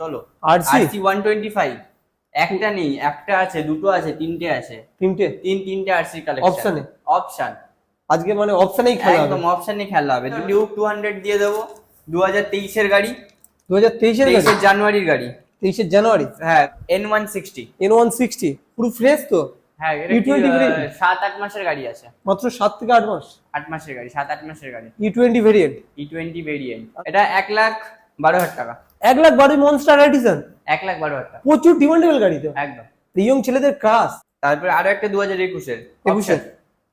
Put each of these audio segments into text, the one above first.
চলো। RC RC one twenty five একটা নেই একটা আছে দুটো আছে তিনটে আছে। তিনটে? তিন তিনটে আরসি কালেকশন এ? অপশন আজকে মানে অপশনেই খেলা হবে। একদম অপশনে খেলা হবে। ডিউক টু হান্ড্রেড দিয়ে দেবো। দু হাজার তেইশের গাড়ি। দু হাজার তেইশের তেইশের জানুয়ারির গাড়ি। তেইশে জানুয়ারি? হ্যাঁ N one sixty N one sixty পুরো ফ্রেশ তো? হ্যাঁ এটা E20 কি, সাত আট মাসের গাড়ি আছে। মাত্র সাত থেকে আট মাস? আট মাসের গাড়ি সাত আট মাসের গাড়ি। E twenty variant E twenty variant এটা এক লাখ বারো হাজার টাকা। এক লাখ বারো মনস্টার এডিশন এক লাখ বারো টাকা। প্রচুর ডিমান্ডেবল গাড়ি তো একদম। ইয়ং ছেলেদের ক্রাশ তারপরে আরও একটা দু হাজার একুশের। একুশে।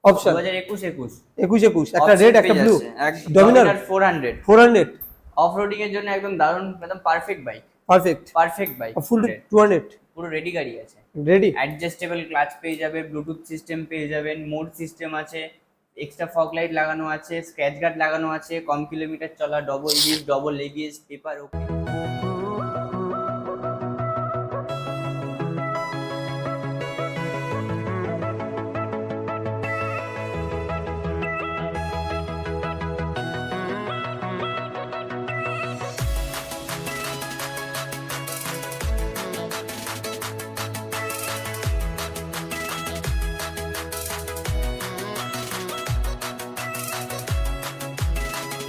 অপশন দু হাজার একুশ একুশ। একুশ একুশ। একটা রেড একটা blue Dominar four hundred four hundred off roading এর জন্য একদম দারুণ একদম perfect bike perfect perfect bike full two hundred পুরো রেডি গাড়ি আছে। রেডি অ্যাডজাস্টেবল ক্লাচ পেয়ে যাবে ব্লুটুথ সিস্টেম পেয়ে যাবেন মোড সিস্টেম আছে। এক্সট্রা ফগ লাইট লাগানো আছে স্ক্র্যাচ গার্ড লাগানো আছে, কম কিলোমিটার চলা double wheel double luggage paper okay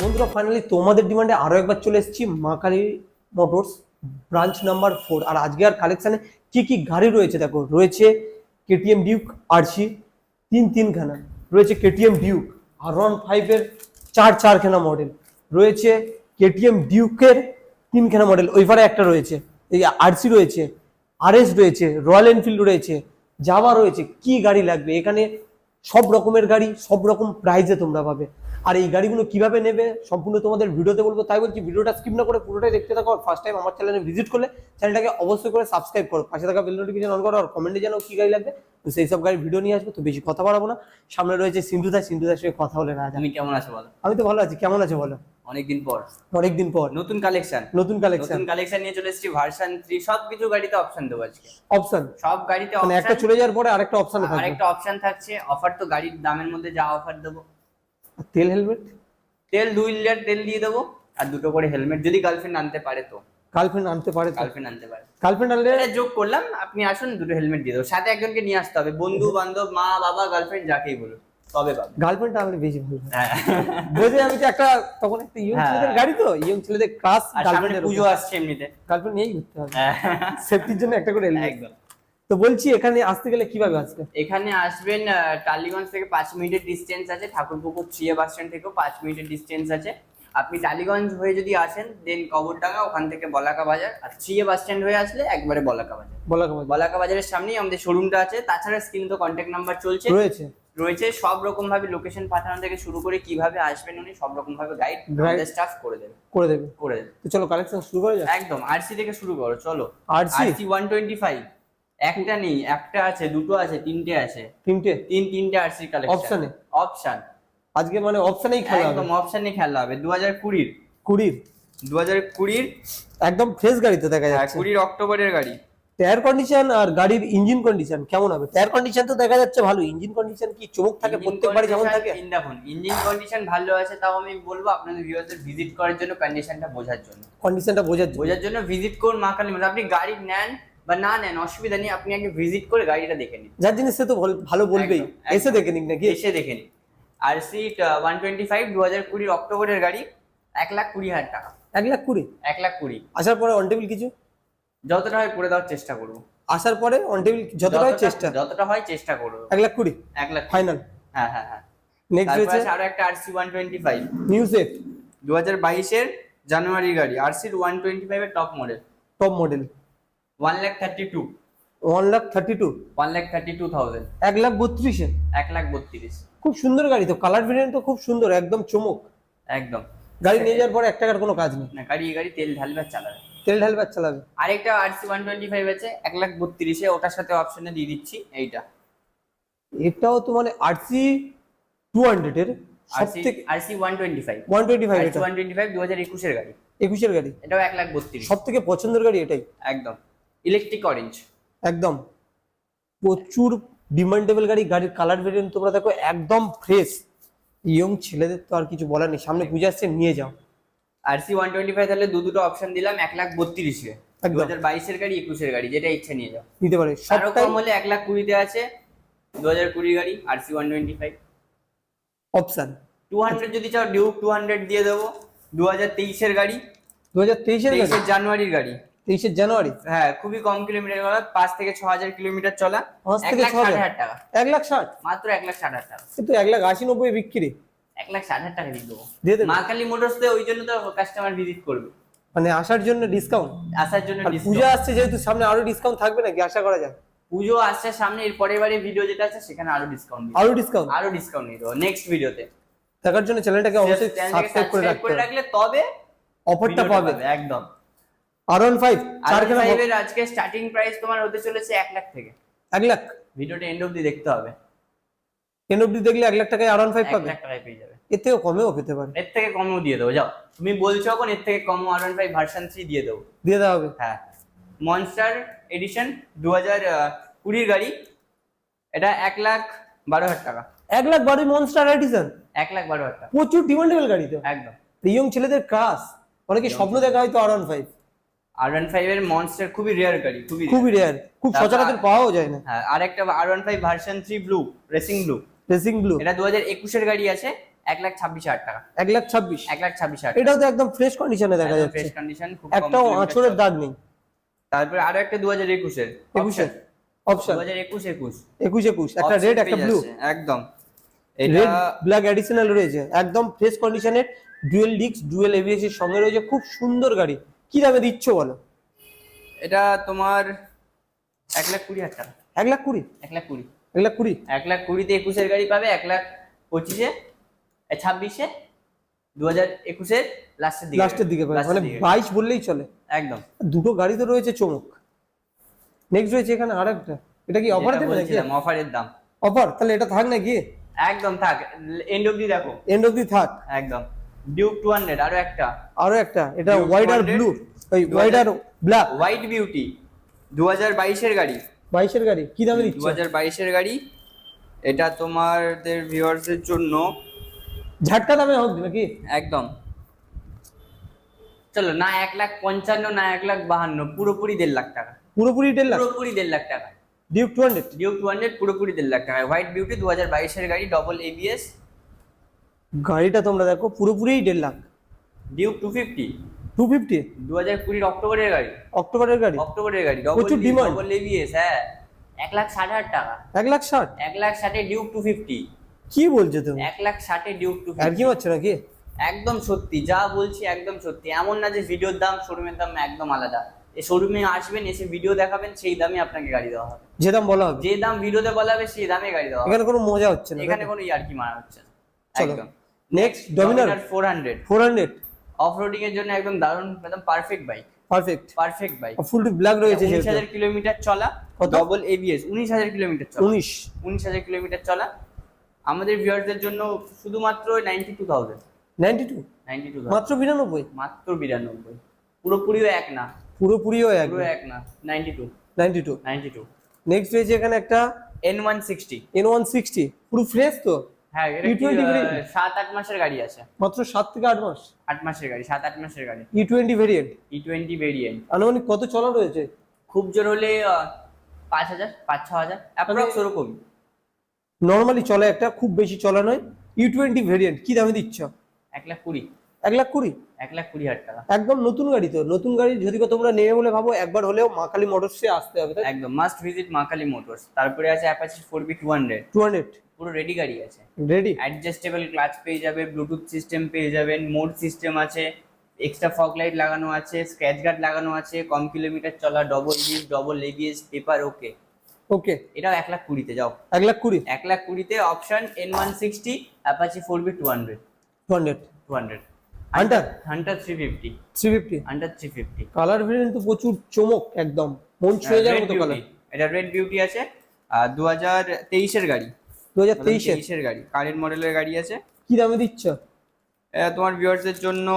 বন্ধুরা ফাইনালি তোমাদের ডিমান্ডে আরও একবার চলে এসেছি Ma Kali motors branch number four আর আজকে আর কালেকশনে কি কি গাড়ি রয়েছে দেখো? রয়েছে কেটিএম ডিউক আরসি তিন তিনখানা। রয়েছে কেটিএম ডিউক আর ওয়ান ফাইভের চার চারখানা মডেল রয়েছে কেটিএম ডিউকের তিনখানা মডেল ওইবারে একটা রয়েছে, এই আরসি রয়েছে আরএস রয়েছে রয়্যাল এনফিল্ড রয়েছে জাভা রয়েছে। কি গাড়ি লাগবে? এখানে সব রকমের গাড়ি, সব রকম প্রাইজে তোমরা পাবে। আর এই গাড়িগুলো কীভাবে নেবে সম্পূর্ণ তোমাদের ভিডিওতে বলব তাই বলছি ভিডিওটা স্কিপ না করে পুরোটাই দেখতে থাকো আর ফার্স্ট টাইম আমার চ্যানেলে ভিজিট করলে চ্যানেলটাকে অবশ্যই করে সাবস্ক্রাইব করো পাশে থাকা বেল নোটিফিকেশন অন করো আর কমেন্টে জানাও কি গাড়ি লাগবে তো সেই সব গাড়ির ভিডিও নিয়ে আসব তো বেশি কথা বাড়াবো না। সামনে রয়েছে সিন্ধুদা সিন্ধুদার সঙ্গে কথা বলে না তুমি কেমন আছো বলো? আমি তো ভালো আছি কেমন আছো বলো? অনেকদিন পর। অনেকদিন পর। নতুন কালেকশন নতুন কালেকশন নতুন কালেকশন নিয়ে চলে এসেছি ভার্সন থ্রি সব কিছু গাড়িতে অপশন দেবো আজকে। অপশন সব গাড়িতে মানে একটা চলে যাওয়ার পরে আরেকটা অপশন থাকবে। আরেকটা অপশন থাকছে অফার তো গাড়ির দামের মধ্যে যা অফার দেবো। আর তেল হেলমেট তেল দুই লিটার তেল দিয়ে দেবো আর দুটো করে হেলমেট যদি গার্লফ্রেন্ড আনতে পারে তো। গার্লফ্রেন্ড আনতে পারে গার্লফ্রেন্ড আনতে পারে। গার্লফ্রেন্ড আনলে এটা যোগ করলাম আপনি আসুন দুটো হেলমেট দিয়ে দেবো। সাথে একজনকে নিয়ে আসতে হবে বন্ধু বান্ধব মা বাবা গার্লফ্রেন্ড যাকেই বলুন তবে পাবে। গার্লফ্রেন্ড আনলে বেশি ভালো হয়। হ্যাঁ। বোঝে আমি যে একটা তখন একটা ইয়ং হ্যাঁ। ছেলেদের গাড়ি তো ইয়ং ছেলেদের ক্লাস গার্লফ্রেন্ডের পুজো আসছে এমনিতে। গার্লফ্রেন্ড নিয়েই ঘুরতে হবে। হ্যাঁ, সেফটির জন্য একটা করে হেলমেট একদম। তো বলছি এখানে আসতে গেলে কীভাবে আসবে? এখানে আসবেন টালিগঞ্জ থেকে পাঁচ মিনিটের ডিস্টেন্স আছে ঠাকুরপুকুর থ্রিয়ে বাস স্ট্যান্ড থেকেও পাঁচ মিনিটের ডিস্টেন্স আছে। আপনি টালিগঞ্জ হয়ে যদি আসেন দেন কবরডাঙ্গা ওখান থেকে বলাকা বাজার। আর থ্রিয়ে বাস স্ট্যান্ড হয়ে আসলে একবারে বলাকা বাজার। বলা কমাজ বলাকা বাজারের সামনেই আমাদের শোরুমটা আছে। তাছাড়া স্ক্রিনে তো কন্ট্যাক্ট নাম্বার চলছে। রয়েছে। রয়েছে সব রকম ভাবে লোকেশন পাঠানো থেকে শুরু করে কীভাবে আসবেন উনি সব রকম ভাবে গাইড আমাদের স্টাফ করে দেবে। করে দেবে। করে দেবে। তো চলো কালেকশন শুরু করা যাক। একদম আরসি থেকে শুরু করো চলো। RC RC one twenty five একটা নেই একটা আছে দুটো আছে তিনটে আছে। তিনটে? তিন তিনটে আরসি কালেকশন এ? অপশন আজকে মানে অপশনেই খেলা হবে। একদম অপশনে খেলা হবে। দু হাজার কুড়ির। কুড়ির? দু হাজার কুড়ির একদম ফ্রেশ গাড়ি তো দেখা হ্যাঁ, যাচ্ছে। কুড়ির অক্টোবরের গাড়ি। টায়ার কন্ডিশন আর গাড়ির ইঞ্জিন কন্ডিশন কেমন হবে? টায়ার কন্ডিশন তো দেখা যাচ্ছে ভালো। ইঞ্জিন কন্ডিশন কি চমক থাকে? Engine প্রত্যেকবারই যেমন থাকে। দেখুন। ইঞ্জিন কন্ডিশন ভালো আছে তাও আমি বলব আপনাদের ভিউয়ারদের ভিজিট করার জন্য কন্ডিশনটা বোঝার জন্য। কন্ডিশনটা বোঝার জন্য। বোঝার জন্য ভিজিট করুন মা কালী। মন্দির। আপনি গাড়ি নেন বা না নেন অসুবিধা নেই আপনি আগে ভিজিট করে গাড়িটা দেখে নিন। যার জিনিস সে তো ভালো- বলবেই। এসে দেখে নিক নাকি? এসে দেখে নিন। আর সিট ওয়ান টোয়েন্টি ফাইভ দু হাজার কুড়ির অক্টোবরের গাড়ি এক লাখ কুড়ি হাজার টাকা। এক লাখ কুড়ি? এক লাখ কুড়ি। আসার পরে অন টেবিল কিছু? যতটা হয় করে দেওয়ার চেষ্টা করব। আসার পরে অন টেবিল যতটা হয় চেষ্টা? যতটা হয় চেষ্টা করব। এক লাখ কুড়ি? এক লাখ ফাইনাল হ্যাঁ হ্যাঁ হ্যাঁ। নেক্সট আছে আরও একটা RC one twenty five music দু হাজার বাইশের জানুয়ারি গাড়ি আরসির ওয়ান টোয়েন্টি ফাইভের top model top model one lakh thirty two. One lakh thirty two. One lakh thirty two thousand. এক লাখ বত্রিশে। এক লাখ বত্রিশ। খুব সুন্দর গাড়ি তো কালার ভেরিয়েন্ট তো খুব সুন্দর একদম চমক। একদম। গাড়ি নিয়ে যাওয়ার পরে এক টাকার কোনো কাজ নেই। না গাড়ি গাড়ি তেল ঢালবে আর চালাবে। তেল ঢালবার চালাবে। আরেকটা আরসি ওয়ান টোয়েন্টি ফাইভ আছে এক লাখ বত্রিশে ওটার সাথে অপশনে দিয়ে দিচ্ছি এইটা। এটাও তো মানে আরসি টু হান্ড্রেড এর সব আরসি থেকে RC one twenty five one twenty five one twenty five দু হাজার একুশের গাড়ি। একুশের গাড়ি। এটাও এক লাখ বত্রিশ। সব থেকে পছন্দের গাড়ি এটাই। একদম। ইলেকট্রিক অরেঞ্জ একদম। প্রচুর ডিমান্ডেবল গাড়ি গাড়ির কালার ভেরিয়েন্ট তোমরা দেখো একদম ফ্রেশ ইয়ং ছেলেদের তো আর কিছু বলার নেই। সামনে পূজা আসছে নিয়ে যাও। R C one twenty five তাহলে দু দুটো অপশন দিলাম এক লাখ বত্রিশে দু হাজার বাইশের গাড়ি একুশের গাড়ি যেটা ইচ্ছা নিয়ে যাও। নিতে পারে। আরও কম হলে এক লাখ কুড়িতে আছে দু হাজার কুড়ি গাড়ি R C one twenty five option two hundred যদি চাও ডিউক টু হান্ড্রেড দিয়ে দেবো। দু হাজার তেইশের গাড়ি। দু হাজার তেইশের জানুয়ারির গাড়ি। তেইশের জানুয়ারি? হ্যাঁ খুবই কম কিলোমিটার চলা পাঁচ থেকে ছ হাজার কিলোমিটার চলা পাঁচ থেকে ছ হাজার? টাকা। এক লাখ ষাট? মাত্র এক লাখ ষাট হাজার টাকা। কিন্তু এক লাখ আশি নব্বই বিক্রি। এক লাখ ষাট হাজার টাকা দিয়ে দেবো। মা কালী মোটরস ওই জন্য তো কাস্টমার ভিজিট করবে। মানে আসার জন্য ডিসকাউন্ট আসার জন্য। পূজা আসছে যেহেতু সামনে আরও ডিসকাউন্ট থাকবে নাকি? আশা করা যায়। পুজো আসছে সামনে এর পরের বারে ভিডিও যেটা আছে সেখানে আরও ডিসকাউন্ট আরও ডিসকাউন্ট আরও ডিসকাউন্ট দেবো নেক্সট ভিডিওতে দেখার জন্য চ্যানেলটাকে অবশ্যই সাবস্ক্রাইব করে রাখতে হবে। রাখলে তবে অফারটা পাবে একদম। আর ওয়ান ফাইভ আর চারখানা ফাইভের আজকে স্টার্টিং প্রাইস তোমার হতে চলেছে এক লাখ থেকে। এক লাখ? ভিডিওটা এন্ড অব্দি দেখতে হবে। টেন অব্দি দেখলে এক লাখ টাকায় আর ওয়ান ফাইভ এক পাবে? লাখ টাকায় পেয়ে যাবে। এর থেকেও কমেও পেতে পারে। এর থেকে কমও দিয়ে দেবো যাও। তুমি বলছো এখন এর থেকে কম R one five version three দিয়ে দেবো। দিয়ে দেওয়া হবে। হ্যাঁ। মনস্টার এডিশন দু হাজার কুড়ির গাড়ি। এটা এক লাখ বারো হাজার টাকা। এক লাখ বারোই মনস্টার এডিশন এক লাখ বারো হাজার টাকা। প্রচুর ডিমান্ডেবল গাড়ি তো। একদম। ইয়ং ছেলেদের ক্রাশ অনেকে স্বপ্ন দেখা হয়তো R one five R one five এর মনস্টার খুবই রেয়ার গাড়ি খুবই খুবই রেয়ার খুব সচরাচর পাওয়াও যায় না। হ্যাঁ আর একটা R one five version three blue racing blue racing blue এটা দু হাজার একুশের গাড়ি আছে এক লাখ ছাব্বিশ হাজার টাকা। এক লাখ ছাব্বিশ। এক লাখ ছাব্বিশ হাজার এটাও তো একদম ফ্রেশ কন্ডিশনে দেখা যাচ্ছে। ফ্রেশ কন্ডিশন খুব একটাও আঁচড়ের দাগ নেই। তারপরে আরও একটা দু হাজার একুশের। একুশে? অপশন দু হাজার একুশ একুশ। একুশ একুশ একটা রেড একটা ব্লু একদম। রেড ব্ল্যাক অ্যাডিশনাল রয়েছে। একদম ফ্রেশ কন্ডিশনের ডুয়েল ডিক্স ডুয়েল এবিএস এর সঙ্গে রয়েছে। খুব সুন্দর গাড়ি। কি দামে দিচ্ছ বলো? এটা তোমার এক লাখ কুড়ি হাজার টাকা। এক লাখ কুড়ি? এক লাখ কুড়ি। এক লাখ কুড়ি? এক লাখ কুড়িতে একুশের গাড়ি পাবে এক লাখ পঁচিশে ছাব্বিশে দু হাজার একুশের লাস্টের দিকে লাস্টের দিকে পাবে মানে বাইশ বললেই চলে। একদম। দুটো গাড়ি তো রয়েছে চমক। নেক্সট রয়েছে এখানে আর একটা এটা কি অফার দেবে নাকি? অফারের দাম। অফার তাহলে এটা থাক না গিয়ে একদম থাক। এন্ড অব্দি দেখো। এন্ড অব্দি থাক। একদম। ডিউক টু হান্ড্রেড আরও একটা। আরও একটা এটা হোয়াইট আর ব্লু ওই হোয়াইট আর ব্ল্যাক হোয়াইট বিউটি দু হাজার বাইশের গাড়ি। বাইশের গাড়ি কি দামে দিচ্ছ? হাজার বাইশের গাড়ি এটা তোমাদের ভিউয়ার্সের জন্য। ঝাটকা দামে হোক নাকি একদম। চলো না এক লাখ পঞ্চান্ন না এক লাখ বাহান্ন পুরোপুরি দেড় লাখ টাকা। পুরোপুরি টেন লাখ? পুরোপুরি দেড় লাখ টাকা। Duke two hundred Duke two hundred পুরোপুরি দেড় লাখ টাকা। হোয়াইট বিউটি দু হাজার বাইশের গাড়ি ডবল এবিএস গাড়িটা তোমরা দেখো পুরোপুরি দেড় lakh. Duke two fifty two fifty দু হাজার কুড়ির অক্টোবরের গাড়ি। অক্টোবরের গাড়ি? অক্টোবরের গাড়ি। প্রচুর demand। ডবল হ্যাঁ এক লাখ ষাট হাজার টাকা। এক লাখ ষাট? এক লাখ ষাটে ডিউক টু ফিফটি কি বলছো তুমি? এক লাখ ষাটে ডিউক টু আর কি হচ্ছে নাকি? একদম সত্যি যা বলছি একদম সত্যি। এমন না যে ভিডিওর দাম শোরুমের দাম একদম আলাদা। এই শোরুমে আসবেন এসে ভিডিও দেখাবেন সেই দামে আপনাকে গাড়ি দেওয়া হবে। যে দাম বলা হবে। যে দাম ভিডিওতে বলা হবে সেই দামে গাড়ি দেওয়া হবে। এখানে কোনো মজা হচ্ছে না এখানে কোনো ইয়ার্কি মারা হচ্ছে না। একদম। Next Dominar four hundred four hundred off roading এর জন্য একদম দারুণ একদম perfect bike perfect perfect bike full two black রয়েছে উনিশ যেহেতু। হাজার কিলোমিটার চলা? ডবল এবিএস উনিশ হাজার কিলোমিটার চলা। উনিশ। উনিশ হাজার কিলোমিটার চলা। আমাদের ভিউয়ারদের জন্য শুধুমাত্র ninety two thousand ninety two ninety two মাত্র বিরানব্বই? মাত্র বিরানব্বই। পুরোপুরিও এক না। পুরোপুরিও এক। পুরো এক না। Ninety two ninety two ninety two next রয়েছে এখানে একটা N one sixty N one sixty পুরো ফ্রেশ তো? হ্যাঁ এটা কি, E20 আহ, variant? সাত আট মাসের গাড়ি আছে। মাত্র সাত থেকে আট মাস? আট মাসের গাড়ি সাত আট মাসের গাড়ি। E twenty variant E twenty variant আনুমানিক কত চলা রয়েছে? খুব জোর হলে পাঁচ হাজার পাঁচ ছ হাজার অ্যাপ্রক্স ওরকমই। নর্মালি চলে একটা খুব বেশি চলা নয়। ই টোয়েন্টি ভেরিয়েন্ট কি দামে দিচ্ছ? এক লাখ কুড়ি। এক লাখ কুড়ি? এক লাখ কুড়ি হাজার টাকা। একদম নতুন গাড়ি তো। নতুন গাড়ি যদি তোমরা নেবে বলে ভাবো একবার হলেও মা কালী মোটরসে আসতে হবে একদম মাস্ট ভিজিট মাকালি মোটরস। তারপরে আছে Apache four B two hundred two hundred পুরো রেডি গাড়ি আছে। রেডি অ্যাডজাস্টেবল ক্লাচ পেয়ে যাবে ব্লুটুথ সিস্টেম পেয়ে যাবেন মোড সিস্টেম আছে এক্সট্রা ফগ লাইট লাগানো আছে স্ক্র্যাচ গার্ড লাগানো আছে কম কিলোমিটার চলা double disc double ABS paper okay okay এটাও এক লাখ কুড়িতে যাও। এক লাখ কুড়ি? এক লাখ কুড়িতে option N one sixty Apache four B two hundred two hundred two hundred Hunter? Hunter three fifty three fifty Hunter three fifty colour variant তো প্রচুর চমক একদম। মন ছুঁয়ে যাওয়ার মতো কালার এটা রেড বিউটি আছে। দু হাজার তেইশের গাড়ি। দু হাজার তেইশের। গাড়ি। কারেন্ট মডেলের গাড়ি আছে। কি দামে দিচ্ছ? তোমার ভিউয়ার্সদের জন্য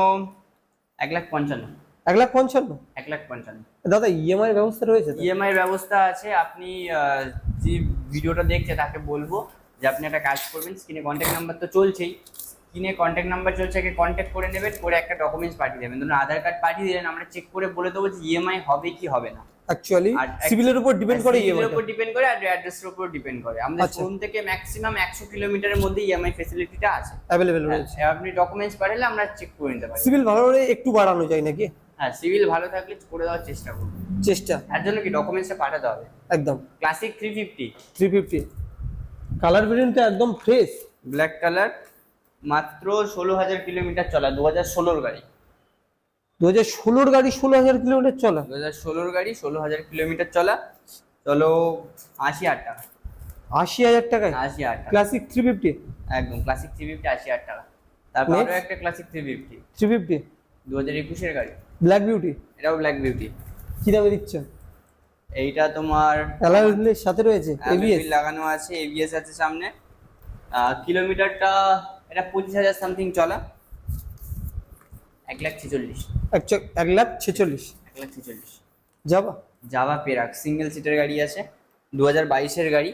এক লাখ পঞ্চান্ন। এক লাখ পঞ্চান্ন? এক লাখ পঞ্চান্ন। দাদা ইএমআই ব্যবস্থা রয়েছে? ইএমআই ব্যবস্থা আছে। আপনি যে ভিডিওটা দেখছে তাকে বলব যে আপনি একটা কাজ করবেন স্ক্রিনে কন্ট্যাক্ট নাম্বার তো চলছেই। স্ক্রিনে কন্ট্যাক্ট নাম্বার চলছে একে কন্ট্যাক্ট করে নেবেন করে একটা ডকুমেন্টস পাঠিয়ে দেবেন। ধরুন আধার কার্ড পাঠিয়ে দিলেন আমরা চেক করে বলে দেবো যে ইএমআই হবে কি হবে না। অ্যাকচুয়ালি সিভিলের উপর ডিপেন্ড করে E ইএমআই উপর ডিপেন্ড করে আর অ্যাড্রেসের উপর ডিপেন্ড করে। আমাদের আচ্ছা। ফোন থেকে ম্যাক্সিমাম একশো কিলোমিটারের মধ্যে ইএমআই ফেসিলিটিটা আছে। অ্যাভেলেবেল হ্যাঁ, রয়েছে। আপনি ডকুমেন্টস পাঠালে আমরা চেক করে নিতে পারি। সিভিল ভালো হলে একটু বাড়ানো যায় নাকি? হ্যাঁ সিভিল ভালো থাকলে করে দেওয়ার চেষ্টা করব। চেষ্টা। তার জন্য কি ডকুমেন্টসটা পাঠাতে হবে? একদম। Classic three fifty three fifty colour ভেরিয়েন্টটা একদম ফ্রেশ ব্ল্যাক কালার মাত্র ষোলো হাজার কিলোমিটার চলা দু হাজার ষোলোর গাড়ি। দু হাজার ষোলোর গাড়ি ষোলো হাজার কিলোমিটার চলা। দু হাজার ষোলোর গাড়ি ষোলো হাজার কিলোমিটার চলা। চলো আশি হাজার টাকা। আশি হাজার টাকায়? আশি হাজার ক্লাসিক থ্রি ফিফটি একদম ক্লাসিক থ্রি ফিফটি আশি হাজার টাকা। তারপর? আরও একটা classic three fifty three fifty দু হাজার একুশের গাড়ি। ব্ল্যাক বিউটি এটাও ব্ল্যাক বিউটি কি দামে দিচ্ছ? এইটা তোমার অ্যালাইভের সাথে রয়েছে? এবিএস লাগানো আছে এবিএস আছে সামনে। কিলোমিটারটা এটা পঁচিশ হাজার সামথিং চলা। এক লাখ ছেচল্লিশ। এক লাখ ছেচল্লিশ। এক লাখ ছেচল্লিশ। যাবা? জাভা পেরাক সিঙ্গেল সিটের গাড়ি আছে দু হাজার বাইশের গাড়ি।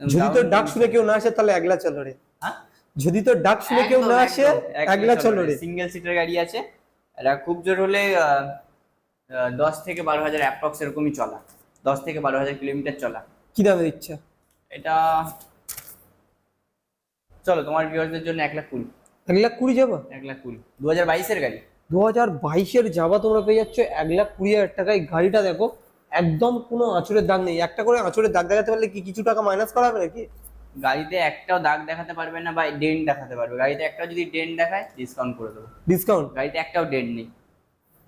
যদি তোর ডাক শুনে কেউ না আসে তাহলে একলা চলো রে। হ্যাঁ? যদি তোর ডাক শুনে কেউ না আসে একলা চলো রে। সিঙ্গেল সিটের গাড়ি আছে এটা খুব জোর হলে দশ থেকে বারো হাজার অ্যাপ্রক্স এরকমই চলা। দশ থেকে বারো হাজার কিলোমিটার চলা। কি দামে দিচ্ছ? এটা চলো তোমার ভিউয়ারদের জন্য এক লাখ কুড়ি। এক লাখ কুড়ি যাবা? এক লাখ কুড়ি। দু হাজার বাইশের গাড়ি। দু হাজার বাইশের যাবা তোমরা পেয়ে যাচ্ছ এক লাখ কুড়ি হাজার টাকায় গাড়িটা দেখো একদম কোনো আঁচড়ের দাগ নেই। একটা করে আঁচড়ের দাগ দেখাতে পারলে কি কিছু টাকা মাইনাস করা হবে নাকি? গাড়িতে একটাও দাগ দেখাতে পারবে না বা ডেন্ট দেখাতে পারবে। গাড়িতে একটা যদি ডেন্ট দেখায় ডিসকাউন্ট করে দেবো। ডিসকাউন্ট গাড়িতে একটাও ডেন্ট নেই।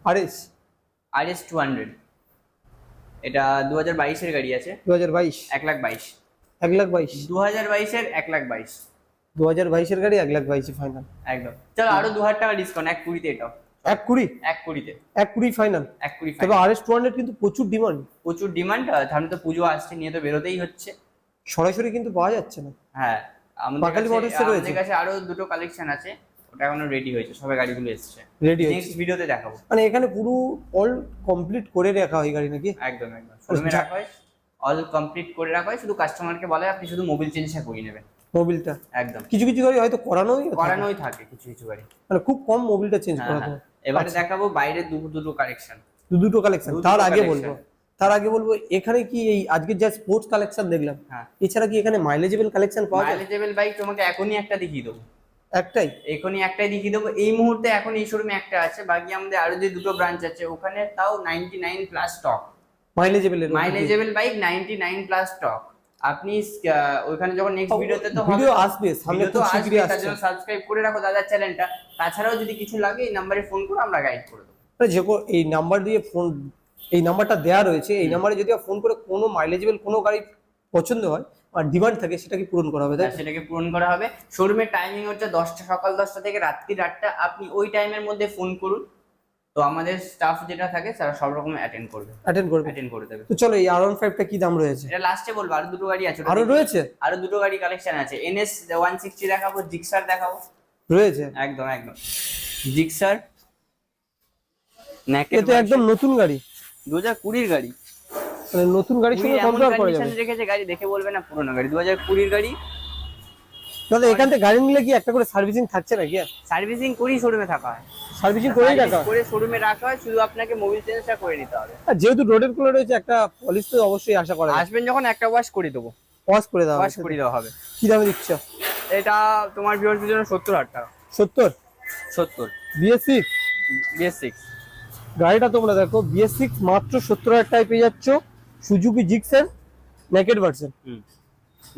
RS R S two hundred এটা দু হাজার বাইশের গাড়ি আছে। দু হাজার বাইশ? এক লাখ বাইশ। এক লাখ বাইশ। দু হাজার বাইশের এক লাখ বাইশ। দু হাজার বাইশের গাড়ি এক লাখ বাইশে ফাইনাল একদম। চলো আরও দু হাজার টাকা ডিসকাউন্ট এক কুড়িতে এটাও এক কুড়ি? এক কুড়িতে। এক কুড়ি ফাইনাল এক কুড়ি তবে আর এস টু হান্ড্রেড কিন্তু প্রচুর ডিমান্ড প্রচুর ডিমান্ড সামনে তো পুজো আসছে নিয়ে তো বেরোতেই হচ্ছে। সরাসরি কিন্তু পাওয়া যাচ্ছে না। হ্যাঁ আমাদের কাছে রয়েছে? আমাদের কাছে আরও দুটো কালেকশন আছে ওটা এখনও রেডি হয়েছে সবাই গাড়িগুলো এসছে। রেডি নেক্সট ভিডিওতে দেখাবো। মানে এখানে পুরো অল কমপ্লিট করে রাখা হয় গাড়ি নাকি? একদম একদম। শোরুমে রাখা হয়। অল কমপ্লিট করে রাখা হয় শুধু কাস্টমারকে বলে আপনি শুধু মোবিল চেঞ্জটা করিয়ে নেবেন। মোবিলটা একদম। কিছু কিছু গাড়ি হয়তো করানোই করানোই থাকে কিছু কিছু গাড়ি। মানে খুব কম মোবিলটা চেঞ্জ হ্যাঁ, করা হ্যাঁ। হয় এবারে দেখাবো বাইরে দুটো দুটো কালেকশন দু দুটো কালেকশন তার আগে বলব। তার আগে বলব এখানে কি এই আজকে যা স্পোর্টস কালেকশন দেখলাম হ্যাঁ। এছাড়া কি এখানে মাইলেজেবল কালেকশন পাওয়া যায়? মাইলেজেবল বাইক তোমাকে এখনই একটা দেখিয়ে দেবো। একটাই? এখনই একটাই দেখিয়ে দেবো। এই মুহূর্তে এখন এই শোরুমে একটা আছে বাকি আমাদের আরও যে দুটো ব্রাঞ্চ আছে ওখানে তাও ninety nine plus stock mileageable mileageable bike ninety nine plus stock আপনি ওইখানে যখন নেক্সট ভিডিওতে তো ভিডিও আসবে সামনে তো আসবে তার জন্য সাবস্ক্রাইব করে রাখো দাদার চ্যানেলটা তাছাড়াও যদি কিছু লাগে এই নাম্বারে ফোন করে আমরা গাইড করে দেবো। যে এই নাম্বার দিয়ে ফোন এই নাম্বারটা দেওয়া রয়েছে এই নাম্বারে যদি ফোন করে কোনো মাইলেজেবল কোনো গাড়ি পছন্দ হয় আর ডিমান্ড থাকে সেটাকে পূরণ করা হবে সেটাকে পূরণ করা হবে। শোরুমের টাইমিং হচ্ছে দশটা সকাল দশটা থেকে রাত্রি আটটা। আপনি ওই টাইমের মধ্যে ফোন করুন। আমাদের স্টাফ যেটা থাকে তারা সব রকম অ্যাটেন্ড করবে। অ্যাটেন্ড করবে। অ্যাটেন্ড করে দেবে। তো চলো এই আর ওয়ান ফাইভটা কি দাম রয়েছে? এটা লাস্টে বলব আরও দুটো গাড়ি আছে। আরও রয়েছে? আরও দুটো গাড়ি কালেকশন আছে। এনএস ওয়ান সিক্সটি দেখাবো জিক্সার দেখাবো। রয়েছে? একদম একদম। জিক্সার এ তো একদম নতুন গাড়ি। দু হাজার কুড়ির গাড়ি। মানে নতুন গাড়ি সঙ্গে কম্পেয়ার করা যাবে। রেখেছে গাড়ি দেখে বলবে না পুরনো গাড়ি। দু হাজার কুড়ির গাড়ি। দাদা এখান থেকে গাড়ি নিলে কি একটা করে সার্ভিসিং থাকছে নাকি? সার্ভিসিং করেই শোরুমে থাকা হয়। সার্ভিসিং করেই রাখা? করে শোরুমে রাখা হয় শুধু আপনাকে মোবিল চেঞ্জটা করে নিতে হবে। আর যেহেতু রোডের কোলে রয়েছে একটা পলিশ তো অবশ্যই আশা করা আসবেন যখন একটা ওয়াশ করে দেবো। ওয়াশ করে দেওয়া ওয়াশ করে দেওয়া হবে। কি দামে দিচ্ছ? এটা তোমার ভিউয়ার্সদের জন্য সত্তর হাজার টাকা। সত্তর? সত্তর। বিএস সিক্স বিএস সিক্স গাড়িটা তোমরা দেখো বিএস সিক্স মাত্র সত্তর হাজার টাকায় পেয়ে যাচ্ছ। সুজুকি জিক্সের নেকেড ভার্সন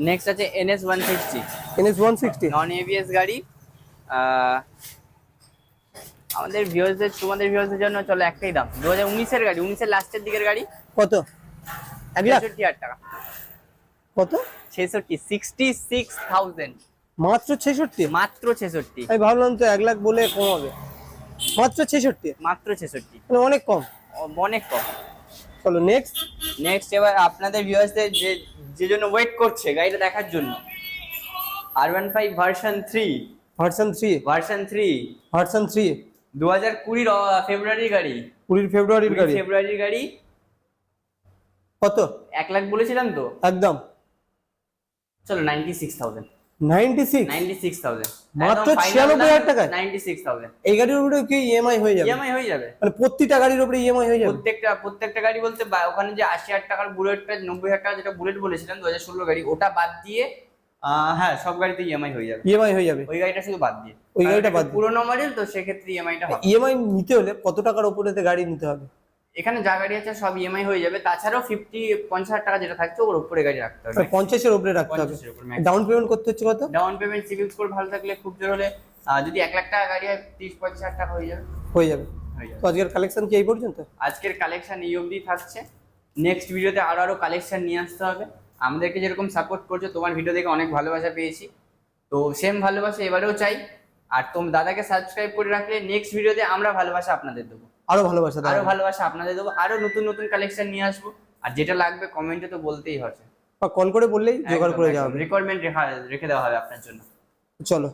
নেক্সট আছে NS one sixty NS one sixty non ABS গাড়ি। আমাদের ভিউয়ার্সদের তোমাদের ভিউয়ার্সদের জন্য চলো একটাই দাম। দু হাজার উনিশের গাড়ি উনিশের লাস্টের দিকের গাড়ি। কত? এক লাখ? ছেষট্টি হাজার টাকা। কত? ছেষট্টি সিক্সটি সিক্স থাউজেন্ড মাত্র ছেষট্টি? মাত্র ছেষট্টি। আমি ভাবলাম তো এক লাখ বলে কম হবে মাত্র ছেষট্টি? মাত্র ছেষট্টি। মানে অনেক কম। অনেক কম। চলো নেক্সট নেক্সট এবার আপনাদের ভিউয়ার্সদের যে যে জন্য ওয়েট করছে গাড়িটা দেখার জন্য। R one five version three version three version three version three দু হাজার কুড়ির ফেব্রুয়ারি গাড়ি। কুড়ির ফেব্রুয়ারির গাড়ি? ফেব্রুয়ারির গাড়ি। কত? এক লাখ বলেছিলাম তো। একদম। চলো ninety six thousand ninety six ninety six thousand মাত্র 96,000 টাকায়? নাইনটি সিক্স থাউজেন্ড এই গাড়ির উপরে কি ইএমআই হয়ে যাবে? ইএমআই হয়ে যাবে। মানে প্রতিটা গাড়ির উপরে ইএমআই হয়ে যাবে? প্রত্যেকটা প্রত্যেকটা গাড়ি বলতে ওখানে যে আশি হাজার টাকার বুলেটটা নব্বই হাজার টাকা যেটা বুলেট বলেছিলাম দু হাজার ষোলো গাড়ি ওটা বাদ দিয়ে হ্যাঁ সব গাড়িতে ইএমআই হয়ে যাবে। ইএমআই হয়ে যাবে? ওই গাড়িটা শুধু বাদ দিয়ে। ওই গাড়িটা বাদ পুরোনো মডেল তো সেক্ষেত্রে ইএমআইটা হবে। ইএমআই নিতে হলে কত টাকার উপরে গাড়ি নিতে হবে? এখানে যা গাড়ি আছে সব ইএমআই হয়ে যাবে। তাছাড়াও ফিফটি পঞ্চাশ হাজার টাকা যেটা থাকছে ওর উপরে গাড়ি রাখতে হবে। পঞ্চাশের উপরে রাখতে হবে। ডাউন পেমেন্ট করতে হচ্ছে কত? ডাউন পেমেন্ট সিভিল স্কোর ভালো থাকলে খুব জোর হলে যদি এক লাখ টাকা গাড়ি হয় তিরিশ পঞ্চাশ হাজার টাকা হয়ে যাবে। হয়ে যাবে। হয়ে যাবে। তো আজকের কালেকশন কি এই পর্যন্ত? আজকের কালেকশন এই অবধি থাকছে। নেক্সট ভিডিওতে আরও আরও কালেকশন নিয়ে আসতে হবে। আমাদেরকে যেরকম সাপোর্ট করছ তোমার ভিডিও দেখে অনেক ভালোবাসা পেয়েছি। তো সেম ভালোবাসা এবারেও চাই। আর তোম দাদাকে সাবস্ক্রাইব করে রাখলে নেক্সট ভিডিওতে আমরা ভালোবাসা আপনাদের দেবো। আরও ভালোবাসা আরও ভালোবাসা আপনাদের দেবো। আরও নতুন নতুন কালেকশন নিয়ে আসব। আর যেটা লাগবে কমেন্টে তো বলতেই হবে। বা কল করে বললেই জোগাড় করে যাওয়া রিকোয়ারমেন্ট রেখে দেওয়া হবে আপনার জন্য। চলো।